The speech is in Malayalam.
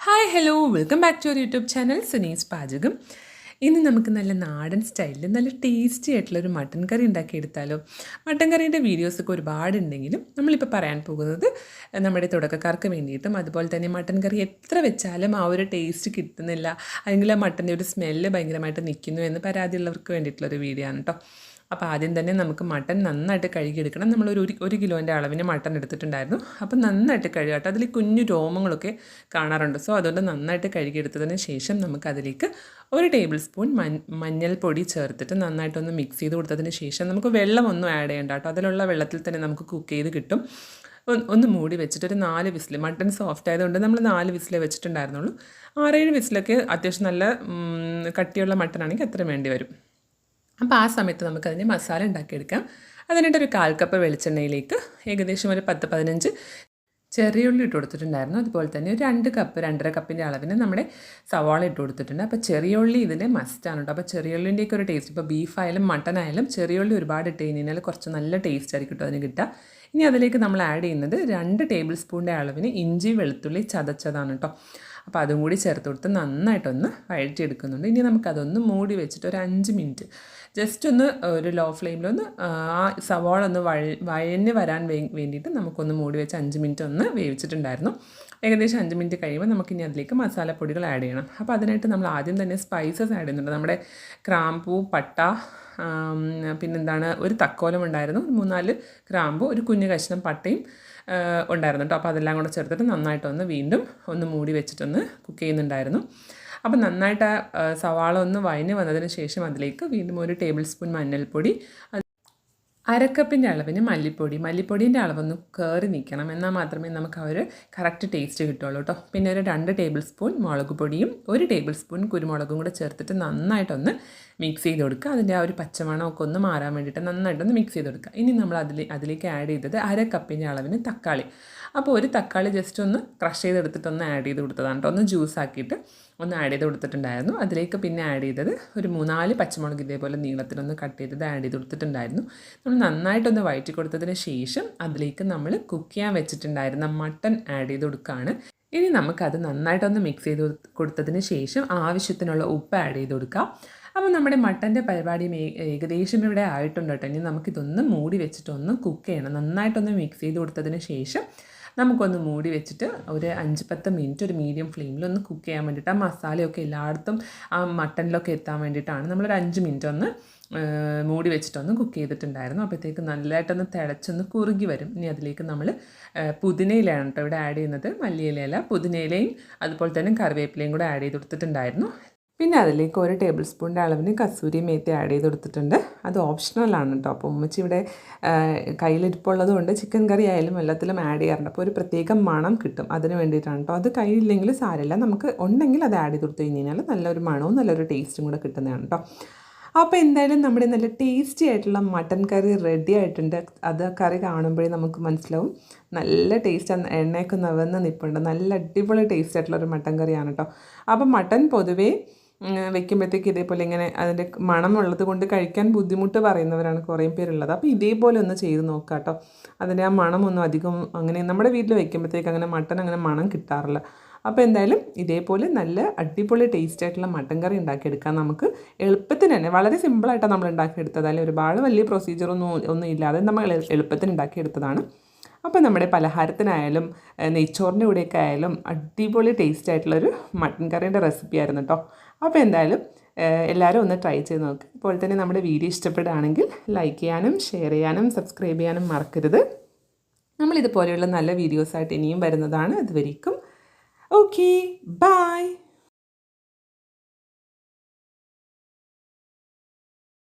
Hi hello welcome back to our YouTube channel Suni's പാചകം ഇന്ന് നമുക്ക് നല്ല നാടൻ സ്റ്റൈലിൽ നല്ല ടേസ്റ്റി ആയിട്ടുള്ള ഒരു മട്ടൻ കറി ഉണ്ടാക്കിയെടുത്താലോ മട്ടൻ കറീന്റെ വീഡിയോസൊക്കെ ഒരുപാടുണ്ടെങ്കിലും നമ്മളിപ്പോൾ പറയാൻ പോകുന്നത് നമ്മുടെ തുടക്കക്കാർക്ക് വേണ്ടിയിട്ടും അതുപോലെ തന്നെ മട്ടൻ കറി എത്ര വെച്ചാലും ആ ഒരു ടേസ്റ്റ് കിട്ടുന്നില്ല. അല്ലെങ്കിൽ ആ മട്ടന്റെ ഒരു സ്മെല്ല് ഭയങ്കരമായിട്ട് നിൽക്കുന്നു എന്ന് പരാതിയുള്ളവർക്ക് വേണ്ടിയിട്ടുള്ളൊരു വീഡിയോ ആണ് കേട്ടോ അപ്പോൾ ആദ്യം തന്നെ നമുക്ക് മട്ടൻ നന്നായിട്ട് കഴുകിയെടുക്കണം. നമ്മൾ ഒരു ഒരു കിലോന്റെ അളവിന് മട്ടൻ എടുത്തിട്ടുണ്ടായിരുന്നു. അപ്പോൾ നന്നായിട്ട് കഴുകട്ടെ അതിൽ കുഞ്ഞു രോമങ്ങളൊക്കെ കാണാറുണ്ട്. സോ അതുകൊണ്ട് നന്നായിട്ട് കഴുകിയെടുത്തതിന് ശേഷം നമുക്കതിലേക്ക് ഒരു ടേബിൾ സ്പൂൺ മഞ്ഞൾപ്പൊടി ചേർത്തിട്ട് നന്നായിട്ടൊന്ന് മിക്സ് ചെയ്ത് കൊടുത്തതിന് ശേഷം നമുക്ക് വെള്ളമൊന്നും ആഡ് ചെയ്യേണ്ട കേട്ടോ. അതിലുള്ള വെള്ളത്തിൽ തന്നെ നമുക്ക് കുക്ക് ചെയ്ത് കിട്ടും. ഒന്ന് മൂടി വെച്ചിട്ട് ഒരു നാല് വിസിൽ മട്ടൺ സോഫ്റ്റ് ആയതുകൊണ്ട് നമ്മൾ നാല് വിസിലേ വെച്ചിട്ടുണ്ടായിരുന്നുള്ളൂ. ആറേഴ് വിസിലൊക്കെ അത്യാവശ്യം നല്ല കട്ടിയുള്ള മട്ടൺ ആണെങ്കിൽ അത്ര വേണ്ടി വരും. അപ്പോൾ ആ സമയത്ത് നമുക്കതിന് മസാല ഉണ്ടാക്കിയെടുക്കാം. അതിനായിട്ട് ഒരു കാൽ കപ്പ് വെളിച്ചെണ്ണയിലേക്ക് ഏകദേശം ഒരു പത്ത് പതിനഞ്ച് ചെറിയ ഉള്ളി ഇട്ട് കൊടുത്തിട്ടുണ്ടായിരുന്നു. അതുപോലെ തന്നെ ഒരു രണ്ട് കപ്പ് രണ്ടര കപ്പിന്റെ അളവിന് നമ്മുടെ സവാള ഇട്ട് കൊടുത്തിട്ടുണ്ട്. അപ്പോൾ ചെറിയ ഉള്ളി ഇതിൽ മസ്റ്റാണ് കേട്ടോ അപ്പോൾ ചെറിയ ഉള്ളിന്റെയൊക്കെ ഒരു ടേസ്റ്റ് ഇപ്പോൾ ബീഫായാലും മട്ടൺ ആയാലും ചെറിയ ഉള്ളി ഒരുപാട് ഇട്ട് കഴിഞ്ഞാൽ കുറച്ച് നല്ല ടേസ്റ്റ് ആയിരിക്കും കേട്ടോ അതിന് കിട്ടുക ഇനി അതിലേക്ക് നമ്മൾ ആഡ് ചെയ്യുന്നത് രണ്ട് ടേബിൾ സ്പൂണിന്റെ അളവിന് ഇഞ്ചി വെളുത്തുള്ളി ചതച്ചതാണ് കേട്ടോ അപ്പോൾ അതും കൂടി ചേർത്ത് കൊടുത്ത് നന്നായിട്ടൊന്ന് വഴറ്റിയെടുക്കുന്നുണ്ട്. ഇനി നമുക്കതൊന്ന് മൂടി വെച്ചിട്ട് ഒരു അഞ്ച് മിനിറ്റ് ജസ്റ്റ് ഒന്ന് ഒരു ലോ ഫ്ലെയിമിലൊന്ന് ആ സവാള ഒന്ന് വഴ വഴഞ്ഞ് വരാൻ വേണ്ടിയിട്ട് നമുക്കൊന്ന് മൂടി വെച്ച് അഞ്ച് മിനിറ്റ് ഒന്ന് വേവിച്ചിട്ടുണ്ടായിരുന്നു. ഏകദേശം അഞ്ച് മിനിറ്റ് കഴിയുമ്പോൾ നമുക്കിനി അതിലേക്ക് മസാലപ്പൊടികൾ ആഡ് ചെയ്യണം. അപ്പോൾ അതിനായിട്ട് നമ്മൾ ആദ്യം തന്നെ സ്പൈസസ് ആഡ് ചെയ്യുന്നുണ്ട്. നമ്മുടെ ക്രാമ്പൂ പട്ട പിന്നെന്താണ് ഒരു തക്കോലം ഉണ്ടായിരുന്നു. മൂന്നാൽ ഗ്രാമ്പു ഒരു കുഞ്ഞു കഷ്ണം പട്ടയും ഉണ്ടായിരുന്നു കേട്ടോ. അപ്പോൾ അതെല്ലാം കൂടെ ചേർത്തിട്ട് നന്നായിട്ടൊന്ന് വീണ്ടും ഒന്ന് മൂടി വെച്ചിട്ടൊന്ന് കുക്ക് ചെയ്യുന്നുണ്ടായിരുന്നു. അപ്പോൾ നന്നായിട്ട് സവാള ഒന്ന് വയഞ്ഞ് വന്നതിന് ശേഷം അതിലേക്ക് വീണ്ടും ഒരു ടേബിൾ സ്പൂൺ മഞ്ഞൾപ്പൊടി അരക്കപ്പിന്റെ അളവിന് മല്ലിപ്പൊടി മല്ലിപ്പൊടീന്റെ അളവൊന്ന് കയറി നിൽക്കണം എന്നാൽ മാത്രമേ നമുക്ക് ആ ഒരു കറക്റ്റ് ടേസ്റ്റ് കിട്ടുള്ളൂ കേട്ടോ പിന്നെ ഒരു രണ്ട് ടേബിൾ സ്പൂൺ മുളക് പൊടിയും ഒരു ടേബിൾ സ്പൂൺ കുരുമുളകും കൂടെ ചേർത്തിട്ട് നന്നായിട്ടൊന്ന് മിക്സ് ചെയ്ത് കൊടുക്കുക. അതിന്റെ ആ ഒരു പച്ചമണമൊക്കെ ഒന്ന് മാറാൻ വേണ്ടിയിട്ട് നന്നായിട്ടൊന്ന് മിക്സ് ചെയ്ത് കൊടുക്കുക. ഇനി നമ്മൾ അതിൽ അതിലേക്ക് ആഡ് ചെയ്തത് അര കപ്പിന്റെ അളവിന് തക്കാളി. അപ്പോൾ ഒരു തക്കാളി ജസ്റ്റ് ഒന്ന് ക്രഷ് ചെയ്തെടുത്തിട്ട് ഒന്ന് ആഡ് ചെയ്ത് കൊടുത്തതാണ് കേട്ടോ ഒന്ന് ജ്യൂസ് ആക്കിയിട്ട് ഒന്ന് ആഡ് ചെയ്ത് കൊടുത്തിട്ടുണ്ടായിരുന്നു. അതിലേക്ക് പിന്നെ ആഡ് ചെയ്തത് ഒരു മൂന്നാൽ പച്ചമുളക് ഇതേപോലെ നീളത്തിലൊന്ന് കട്ട് ചെയ്തത് ആഡ് ചെയ്ത് കൊടുത്തിട്ടുണ്ടായിരുന്നു. നമ്മൾ നന്നായിട്ടൊന്ന് വഴറ്റി കൊടുത്തതിന് ശേഷം അതിലേക്ക് നമ്മൾ കുക്ക് ചെയ്യാൻ വെച്ചിട്ടുണ്ടായിരുന്ന മട്ടൺ ആഡ് ചെയ്ത് കൊടുക്കുകയാണ് ഇനി നമുക്കത് നന്നായിട്ടൊന്ന് മിക്സ് ചെയ്ത് കൊടുത്തതിന് ശേഷം ആവശ്യത്തിനുള്ള ഉപ്പ് ആഡ് ചെയ്ത് കൊടുക്കാം. അപ്പോൾ നമ്മുടെ മട്ടന്റെ പരിപാടി ഏകദേശം ഇവിടെ ആയിട്ടുണ്ട് കേട്ടോ ഇനി നമുക്കിതൊന്ന് മൂടി വെച്ചിട്ടൊന്ന് കുക്ക് ചെയ്യണം. നന്നായിട്ടൊന്ന് മിക്സ് ചെയ്ത് കൊടുത്തതിന് ശേഷം നമുക്കൊന്ന് മൂടി വെച്ചിട്ട് ഒരു അഞ്ച് പത്ത് മിനിറ്റ് ഒരു മീഡിയം ഫ്ലെയിമിൽ ഒന്ന് കുക്ക് ചെയ്യാൻ വേണ്ടിയിട്ട് ആ മസാലയൊക്കെ എല്ലായിടത്തും ആ മട്ടനിലൊക്കെ എത്താൻ വേണ്ടിയിട്ടാണ് നമ്മളൊരു അഞ്ച് മിനിറ്റ് ഒന്ന് മൂടി വെച്ചിട്ടൊന്ന് കുക്ക് ചെയ്തിട്ടുണ്ടായിരുന്നു. അപ്പോഴത്തേക്ക് നല്ലതായിട്ടൊന്ന് തിളച്ചൊന്ന് കുറുകി വരും. ഇനി അതിലേക്ക് നമ്മൾ പുതിനയിലാണ് കേട്ടോ ഇവിടെ ആഡ് ചെയ്യുന്നത്. മല്ലിയിലയില പുതിനയിലയും അതുപോലെ തന്നെ കറിവേപ്പിലയും കൂടെ ആഡ് ചെയ്ത് കൊടുത്തിട്ടുണ്ടായിരുന്നു. പിന്നെ അതിലേക്ക് ഒരു ടേബിൾ സ്പൂണിന്റെ അളവിന് കസൂരി മേത്തി ആഡ് ചെയ്ത് കൊടുത്തിട്ടുണ്ട്. അത് ഓപ്ഷണലാണ് കേട്ടോ അപ്പോൾ ഉമ്മച്ചി ഇവിടെ കയ്യിലിരിപ്പുള്ളത് കൊണ്ട് ചിക്കൻ കറി ആയാലും എല്ലാത്തിലും ആഡ് ചെയ്യാറുണ്ട്. അപ്പോൾ ഒരു പ്രത്യേക മണം കിട്ടും അതിന് വേണ്ടിയിട്ടാണ് കേട്ടോ അത് കയ്യിലില്ലെങ്കിൽ സാരമില്ല. നമുക്ക് ഉണ്ടെങ്കിൽ അത് ആഡ് ചെയ്ത് കൊടുത്തു കഴിഞ്ഞ് കഴിഞ്ഞാൽ നല്ലൊരു മണവും നല്ലൊരു ടേസ്റ്റും കൂടെ കിട്ടുന്നതാണ് കേട്ടോ അപ്പോൾ എന്തായാലും നമ്മുടെ നല്ല ടേസ്റ്റി ആയിട്ടുള്ള മട്ടൻ കറി റെഡി ആയിട്ടുണ്ട്. അത് കറി കാണുമ്പോഴേ നമുക്ക് മനസ്സിലാവും. നല്ല ടേസ്റ്റ് എണ്ണയൊക്കെ നവന്ന് നിൽപ്പുണ്ട് നല്ല അടിപൊളി ടേസ്റ്റ് ആയിട്ടുള്ള ഒരു മട്ടൻ കറിയാണ് കേട്ടോ അപ്പോൾ മട്ടൻ പൊതുവേ വെക്കുമ്പോഴത്തേക്ക് ഇതേപോലെ ഇങ്ങനെ അതിന്റെ മണമുള്ളത് കൊണ്ട് കഴിക്കാൻ ബുദ്ധിമുട്ട് പറയുന്നവരാണ് കുറേ പേരുള്ളത്. അപ്പോൾ ഇതേപോലെ ഒന്ന് ചെയ്ത് നോക്കാം കേട്ടോ. അതിന്റെ ആ മണമൊന്നും അധികം അങ്ങനെ നമ്മുടെ വീട്ടിൽ വെക്കുമ്പോഴത്തേക്ക് അങ്ങനെ മട്ടൻ അങ്ങനെ മണം കിട്ടാറില്ല. അപ്പോൾ എന്തായാലും ഇതേപോലെ നല്ല അടിപൊളി ടേസ്റ്റ് ആയിട്ടുള്ള മട്ടൻ കറി ഉണ്ടാക്കിയെടുക്കാം നമുക്ക്. എളുപ്പത്തിന് തന്നെ വളരെ സിമ്പിളായിട്ടാണ് നമ്മൾ ഉണ്ടാക്കിയെടുത്തത്. അല്ലെങ്കിൽ ഒരുപാട് വലിയ പ്രൊസീജിയറൊന്നും ഒന്നും ഇല്ലാതെ നമ്മൾ എളുപ്പത്തിന് ഉണ്ടാക്കിയെടുത്തതാണ്. അപ്പോൾ നമ്മുടെ പലഹാരത്തിനായാലും നെയ്ച്ചോറിന്റെ കൂടെയൊക്കെ ആയാലും അടിപൊളി ടേസ്റ്റ് ആയിട്ടുള്ളൊരു മട്ടൻ കറിയുടെ റെസിപ്പി ആയിരുന്നു കേട്ടോ അപ്പോൾ എന്തായാലും എല്ലാവരും ഒന്ന് ട്രൈ ചെയ്ത് നോക്ക്. ഇപ്പോൾ തന്നെ നമ്മുടെ വീഡിയോ ഇഷ്ടപ്പെടുകയാണെങ്കിൽ ലൈക്ക് ചെയ്യാനും ഷെയർ ചെയ്യാനും സബ്സ്ക്രൈബ് ചെയ്യാനും മറക്കരുത്. നമ്മളിതുപോലെയുള്ള നല്ല വീഡിയോസായിട്ട് ഇനിയും വരുന്നതാണ്. അതുവരേക്കും ഓക്കെ ബൈ